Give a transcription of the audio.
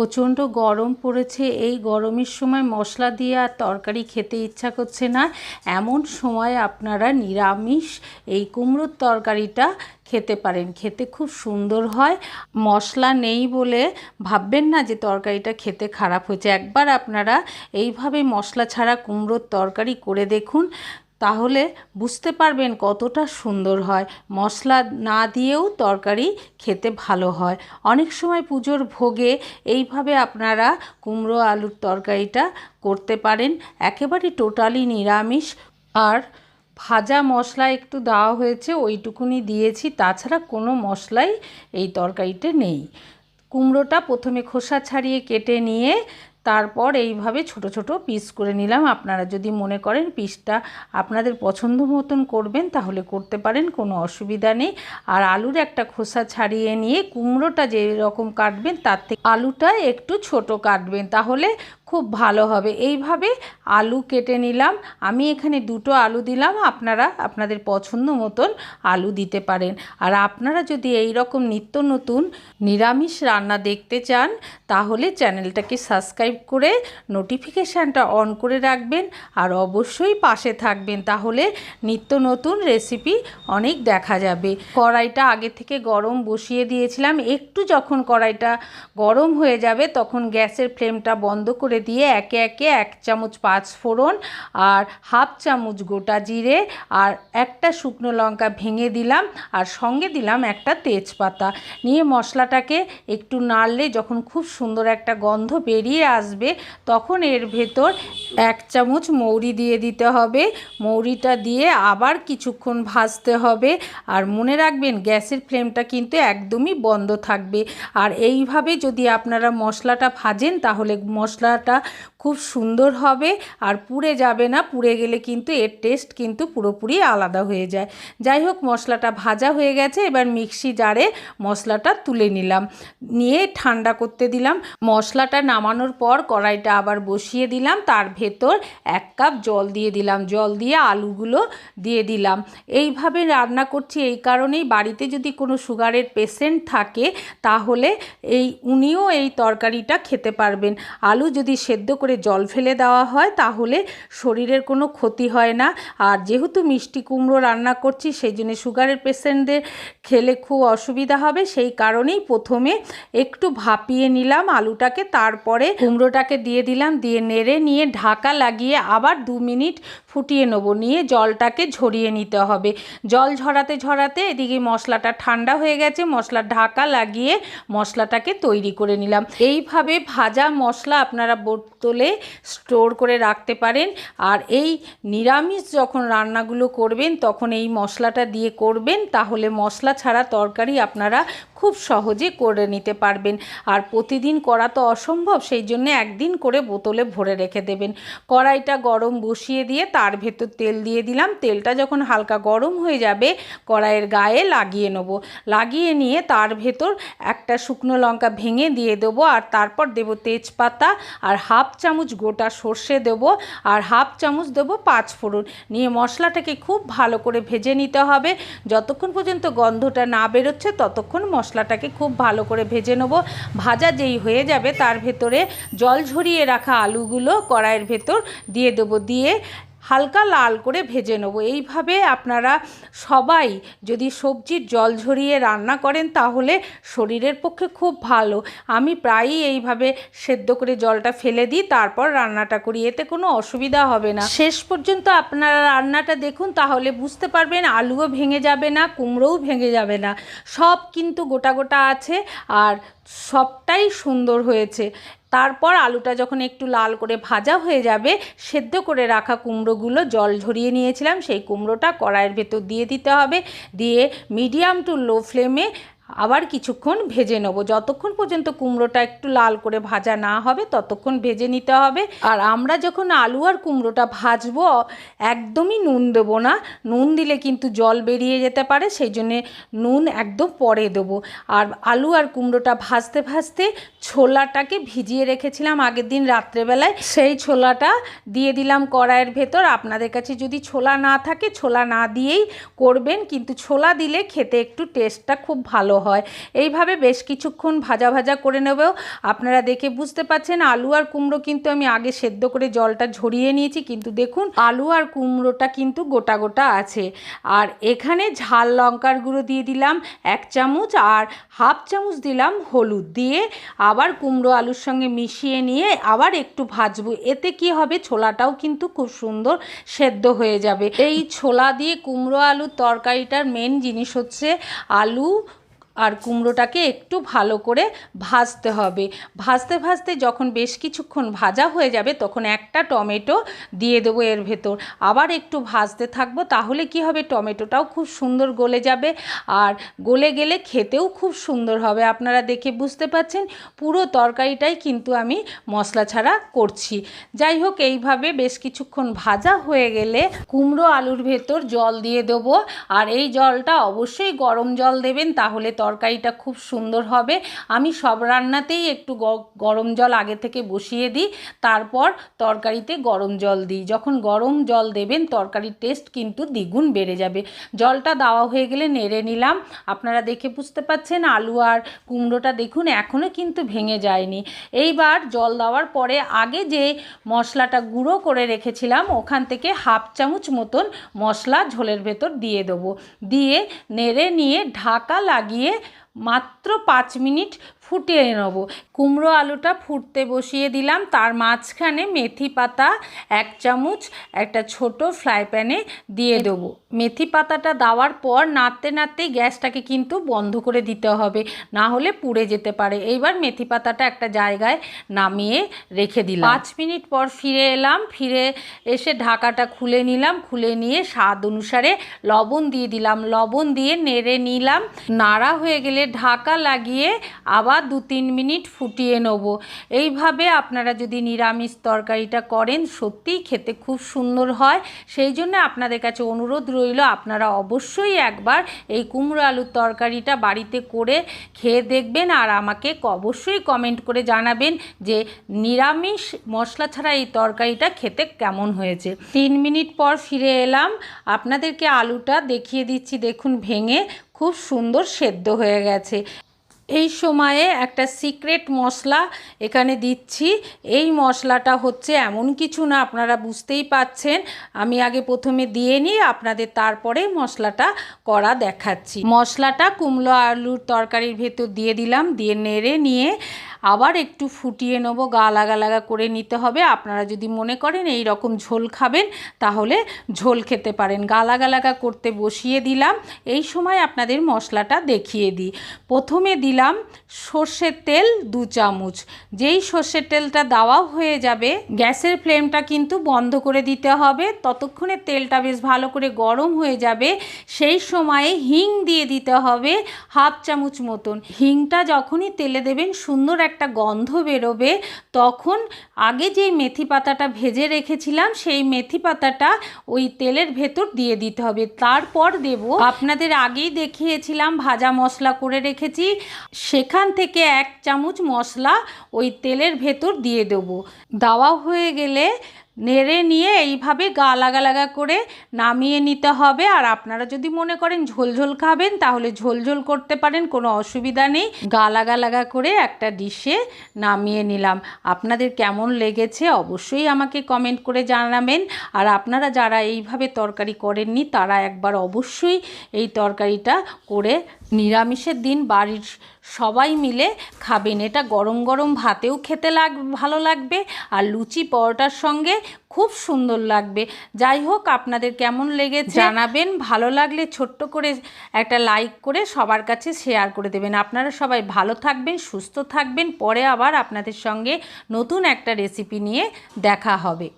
প্রচণ্ড গরম পড়েছে। এই গরমের সময় মশলা দিয়ে আর তরকারি খেতে ইচ্ছা করছে না। এমন সময় আপনারা নিরামিষ এই কুমড়োর তরকারিটা খেতে পারেন। খেতে খুব সুন্দর হয়। মশলা নেই বলে ভাববেন না যে তরকারিটা খেতে খারাপ হয়েছে। একবার আপনারা এইভাবে মশলা ছাড়া কুমড়োর তরকারি করে দেখুন। তাহলে বুঝতে পারবেন কতটা সুন্দর হয়। মশলা না দিয়েও তরকারি খেতে ভালো হয়। অনেক সময় পুজোর ভোগে এইভাবে আপনারা কুমড়ো আলুর তরকারিটা করতে পারেন। একেবারে টোটালি নিরামিষ। আর ভাজা মশলা একটু দেওয়া হয়েছে, ওইটুকুনি দিয়েছি। তাছাড়া কোনো মশলাই এই তরকারিতে নেই। কুমড়োটা প্রথমে খোসা ছাড়িয়ে কেটে নিয়ে তারপর এইভাবে ছোট ছোট পিস করে নিলাম। আপনারা যদি মনে করেন পিসটা আপনাদের পছন্দ মতন করবেন, তাহলে করতে পারেন, কোনো অসুবিধা নেই। আর আলুর একটা খোসা ছাড়িয়ে নিয়ে কুমড়োটা যেরকম কাটবেন, তার থেকে আলুটা একটু ছোট কাটবেন। তাহলে খুব ভালো হবে। এইভাবে আলু কেটে নিলাম। আমি এখানে দুটো আলু দিলাম। আপনারা আপনাদের পছন্দ মতন আলু দিতে পারেন। আর আপনারা যদি এই রকম নিত্য নতুন নিরামিষ রান্না দেখতে চান, তাহলে চ্যানেলটাকে সাবস্ক্রাইব করে নোটিফিকেশানটা অন করে রাখবেন। আর অবশ্যই পাশে থাকবেন। তাহলে নিত্য নতুন রেসিপি অনেক দেখা যাবে। কড়াইটা আগে থেকে গরম বসিয়ে দিয়েছিলাম। একটু যখন কড়াইটা গরম হয়ে যাবে, তখন গ্যাসের ফ্লেমটা বন্ধ করে দিয়ে একে একে এক চামচ পাঁচ ফোড়ন আর হাফ চামচ গোটা জিরে আর একটা শুকনো লঙ্কা ভেঙে দিলাম আর সঙ্গে দিলাম একটা তেজপাতা। নিয়ে মশলাটাকে একটু নাড়লে যখন খুব সুন্দর একটা গন্ধ বেরিয়ে আসবে, তখন এর ভেতর এক চামচ মৌরি দিয়ে দিতে হবে। মৌরিটা দিয়ে আবার কিছুক্ষণ ভাজতে হবে। আর মনে রাখবেন, গ্যাসের ফ্লেমটা কিন্তু একদমই বন্ধ থাকবে। আর এইভাবে যদি আপনারা মশলাটা ভাজেন, তাহলে মশলাটা খুব সুন্দর হবে আর পুড়ে যাবে না, পুড়ে গেলে কিন্তু এর টেস্ট কিন্তু পুরোপুরি আলাদা হয়ে যায়। যাই হোক, মশলাটা ভাজা হয়ে গেছে, এবার মিক্সি জারে মশলাটা তুলে নিলাম। নিয়ে ঠান্ডা করতে দিলাম। মশলাটা নামানোর পর কড়াইটা আবার বসিয়ে দিলাম। তার ভেতর এক কাপ জল দিয়ে দিলাম। জল দিয়ে আলুগুলো দিয়ে দিলাম। এইভাবে রান্না করছি এই কারণেই বাড়িতে যদি কোনো সুগারের পেশেন্ট থাকে, তাহলে এই উনিও এই তরকারিটা খেতে পারবেন। আলু যদি সেদ্ধ করে জল ফেলে দেওয়া হয়, তাহলে শরীরের কোনো ক্ষতি হয় না। আর যেহেতু মিষ্টি কুমড়ো রান্না করছি, সেই জন্য সুগারের পেশেন্টদের খেলে খুব অসুবিধা হবে। সেই কারণেই প্রথমে একটু ভাপিয়ে নিলাম আলুটাকে, তারপরে কুমড়োটাকে দিয়ে দিলাম, দিয়ে নেড়ে নিয়ে ঢাকা লাগিয়ে আবার দু মিনিট ফুটিয়ে নেব। নিয়ে জলটাকে ঝরিয়ে নিতে হবে। জল ঝরাতে ঝরাতে এদিকে মশলাটা ঠান্ডা হয়ে গেছে মশলার ঢাকা লাগিয়ে মশলাটাকে তৈরি করে নিলাম। এইভাবে ভাজা মশলা আপনারা বোতলে স্টোর করে রাখতে পারেন। আর এই নিরামিষ যখন রান্নাগুলো করবেন, তখন এই মশলাটা দিয়ে করবেন, তাহলে মশলা ছাড়া তরকারি আপনারা খুব সহজে করে নিতে পারবেন। আর প্রতিদিন করা তো অসম্ভব, সেই জন্য একদিন করে বোতলে ভরে রেখে দেবেন। কড়াইটা গরম বসিয়ে দিয়ে তার ভেতর তেল দিয়ে দিলাম। তেলটা যখন হালকা গরম হয়ে যাবে, কড়াইয়ের গায়ে লাগিয়ে নেব। লাগিয়ে নিয়ে তার ভেতর একটা শুকনো লঙ্কা ভেঙে দিয়ে দেবো। আর তারপর দেবো তেজপাতা আর হাফ চামচ গোটা সর্ষে দেব আর হাফ চামচ দেবো পাঁচ ফোড়ন। নিয়ে মশলাটাকে খুব ভালো করে ভেজে নিতে হবে। যতক্ষণ পর্যন্ত গন্ধটা না বেরোচ্ছে, ততক্ষণ মশলাটাকে খুব ভালো করে ভেজে নেব। ভাজা যেই হয়ে যাবে, তার ভেতরে জল ঝরিয়ে রাখা আলুগুলো কড়াইয়ের ভেতর দিয়ে দেবো। দিয়ে হালকা লাল করে ভেজে নেব। এইভাবে আপনারা সবাই যদি সবজির জল ঝরিয়ে রান্না করেন তাহলে শরীরের পক্ষে খুব ভালো। আমি প্রায়ই এইভাবে সেদ্ধ করে জলটা ফেলে দিই, তারপর রান্নাটা করি, এতে কোনো অসুবিধা হবে না। শেষ পর্যন্ত আপনারা রান্নাটা দেখুন, তাহলে বুঝতে পারবেন আলুও ভেঙে যাবে না, কুমড়োও ভেঙে যাবে না। সব কিন্তু গোটা গোটা আছে, আর সবটাই সুন্দর হয়েছে। তারপর আলুটা যখন একটু লাল করে ভাজা হয়ে যাবে, সেদ্ধ করে রাখা কুমড়োগুলো জল ঝরিয়ে নিয়েছিলাম। সেই কুমড়োটা কড়াইয়ের ভেতর দিয়ে দিতে হবে। দিয়ে মিডিয়াম টু লো ফ্লেমে আবার কিছুক্ষণ ভেজে নেব। যতক্ষণ পর্যন্ত কুমড়োটা একটু লাল করে ভাজা না হবে, ততক্ষণ ভেজে নিতে হবে। আর আমরা যখন আলু আর কুমড়োটা ভাজবো, একদমই নুন দেবো না। নুন দিলে কিন্তু জল বেরিয়ে যেতে পারে, সেই জন্যে নুন একদম পরে দেবো। আর আলু আর কুমড়োটা ভাজতে ভাজতে ছোলাটাকে ভিজিয়ে রেখেছিলাম আগের দিন রাত্রেবেলায়। সেই ছোলাটা দিয়ে দিলাম কড়াইয়ের ভেতর। আপনাদের কাছে যদি ছোলা না থাকে, ছোলা না দিয়েই করবেন। কিন্তু ছোলা দিলে খেতে একটু টেস্টটা খুব ভালো হয়। এইভাবে বেশ কিছুক্ষণ ভাজা ভাজা করে নেবেও আপনারা দেখে বুঝতে পাচ্ছেন আলু আর কুমড়ো কিন্তু আমি আগে সেদ্ধ করে জলটা ঝরিয়ে নিয়েছি, কিন্তু দেখুন আলু আর কুমড়োটা কিন্তু গোটা গোটা আছে। আর এখানে ঝাল লঙ্কার গুঁড়ো দিয়ে দিলাম এক চামচ আর হাফ চামচ দিলাম হলুদ দিয়ে আবার কুমড়ো আলুর সঙ্গে মিশিয়ে নিয়ে আবার একটু ভাজবো। এতে কি হবে ছোলাটাও কিন্তু খুব সুন্দর সেদ্ধ হয়ে যাবে। এই ছোলা দিয়ে কুমড়ো আলুর তরকারিটার মেন জিনিস হচ্ছে আলু আর কুমড়োটাকে একটু ভালো করে ভাজতে হবে। ভাজতে ভাজতে যখন বেশ কিছুক্ষণ ভাজা হয়ে যাবে তখন একটা টমেটো দিয়ে দেবো এর ভেতর। আবার একটু ভাজতে থাকব তাহলে কি হবে? টমেটোটাও খুব সুন্দর গলে যাবে আর গলে গেলে খেতেও খুব সুন্দর হবে। আপনারা দেখে বুঝতে পাচ্ছেন পুরো তরকারিটাই কিন্তু আমি মশলা ছাড়া করছি। যাই হোক, এইভাবে বেশ কিছুক্ষণ ভাজা হয়ে গেলে কুমড়ো আলুর ভেতর জল দিয়ে দেবো। আর এই জলটা অবশ্যই গরম জল দেবেন, তাহলে তরকারিটা খুব সুন্দর হবে। আমি সব রান্নাতেই একটু গরম জল আগে থেকে বসিয়ে দিই, তারপর তরকারিতে গরম জল দিই। যখন গরম জল দেবেন, তরকারির টেস্ট কিন্তু দ্বিগুণ বেড়ে যাবে। জলটা দেওয়া হয়ে গেলে নেড়ে নিলাম। আপনারা দেখে বুঝতে পাচ্ছেন, আলু আর কুমড়োটা দেখুন এখনও কিন্তু ভেঙে যায়নি। এইবার জল দেওয়ার পরে আগে যে মশলাটা গুঁড়ো করে রেখেছিলাম, ওখান থেকে হাফ চামচ মতন মশলা ঝোলের ভেতর দিয়ে দেবো। দিয়ে নেড়ে নিয়ে ঢাকা লাগিয়ে মাত্র পাঁচ মিনিট ফুটিয়ে নেব। কুমড়ো আলুটা ফুটতে বসিয়ে দিলাম। তার মাঝখানে মেথি পাতা এক চামচ, একটা ছোট ফ্রাই প্যানে দিয়ে দেবো। মেথি পাতাটা দেওয়ার পর নাড়তে নাড়তেই গ্যাসটাকে কিন্তু বন্ধ করে দিতে হবে, না হলে পুড়ে যেতে পারে। এইবার মেথি পাতাটা একটা জায়গায় নামিয়ে রেখে দিলাম। পাঁচ মিনিট পর ফিরে এলাম। ফিরে এসে ঢাকাটা খুলে নিলাম। খুলে নিয়ে স্বাদ অনুসারে লবণ দিয়ে দিলাম। লবণ দিয়ে নেড়ে নিলাম। নাড়া হয়ে গেলে ঢাকা লাগিয়ে আবার দু তিন মিনিট ফুটিয়ে নেব। এইভাবে আপনারা যদি নিরামিষ তরকারিটা করেন, সত্যিই খেতে খুব সুন্দর হয়। সেই জন্য আপনাদের কাছে অনুরোধ রইল, আপনারা অবশ্যই একবার এই কুমড়ো আলুর তরকারিটা বাড়িতে করে খেয়ে দেখবেন আর আমাকে অবশ্যই কমেন্ট করে জানাবেন যে নিরামিষ মশলা ছাড়া এই তরকারিটা খেতে কেমন হয়েছে। তিন মিনিট পর ফিরে এলাম। আপনাদেরকে আলুটা দেখিয়ে দিচ্ছি, দেখুন ভেঙে খুব সুন্দর সেদ্ধ হয়ে গেছে। এই সময়ে একটা সিক্রেট মশলা এখানে দিচ্ছি। এই মশলাটা হচ্ছে এমন কিছু না, আপনারা বুঝতেই পাচ্ছেন। আমি আগে প্রথমে দিয়ে নিই, আপনাদের তারপরে মশলাটা করা দেখাচ্ছি। মশলাটা কুমড়ো আলুর তরকারির ভেতর দিয়ে দিলাম, দিয়ে নেড়ে নিয়ে আবার একটু ফুটিয়ে নেব গা লাগা লাগা করে নিতে হবে। আপনারা যদি মনে করেন এই রকম ঝোল খাবেন, তাহলে ঝোল খেতে পারেন। গা লাগা লাগা করতে বসিয়ে দিলাম। এই সময় আপনাদের মশলাটা দেখিয়ে দিই। প্রথমে দিলাম সর্ষের তেল দু চামচ। যেই সর্ষের তেলটা দেওয়া হয়ে যাবে, গ্যাসের ফ্লেমটা কিন্তু বন্ধ করে দিতে হবে। ততক্ষণে তেলটা বেশ ভালো করে গরম হয়ে যাবে। সেই সময়ে হিং দিয়ে দিতে হবে হাফ চামচ মতন। হিংটা যখনই তেলে দেবেন, সুন্দর একটা গন্ধ বেরোবে, তখন আগে যে মেথি পাতাটা ভেজে রেখেছিলাম, সেই মেথি পাতাটা ওই তেলের ভেতর দিয়ে দিতে হবে। তারপর দেব, আপনাদের আগেই দেখিয়েছিলাম, ভাজা মশলা করে রেখেছি, সেখান থেকে এক চামচ মশলা ওই তেলের ভেতর দিয়ে দেবো। দাওয়া হয়ে গেলে নেড়ে নিয়ে এইভাবে গা লাগা লাগা করে নামিয়ে নিতে হবে। আর আপনারা যদি মনে করেন ঝোল ঝোল খাবেন, তাহলে ঝোল ঝোল করতে পারেন, কোনো অসুবিধা নেই। গা লাগা লাগা করে একটা ডিশে নামিয়ে নিলাম। আপনাদের কেমন লেগেছে অবশ্যই আমাকে কমেন্ট করে জানাবেন। আর আপনারা যারা এইভাবে তরকারি করেননি, তারা একবার অবশ্যই এই তরকারিটা করে নিরামিষের দিন বাড়ির সবাই মিলে খাবেন। এটা গরম গরম ভাতেও খেতে লাগ ভালো লাগবে আর লুচি পরোটার সঙ্গে খুব সুন্দর লাগবে। যাই হোক আপনাদের কেমন লেগেছে জানাবেন। ভালো লাগলে ছোট্ট করে একটা লাইক করে সবার কাছে শেয়ার করে দেবেন। আপনারা সবাই ভালো থাকবেন সুস্থ থাকবেন। পরে আবার আপনাদের সঙ্গে নতুন একটা রেসিপি নিয়ে দেখা হবে।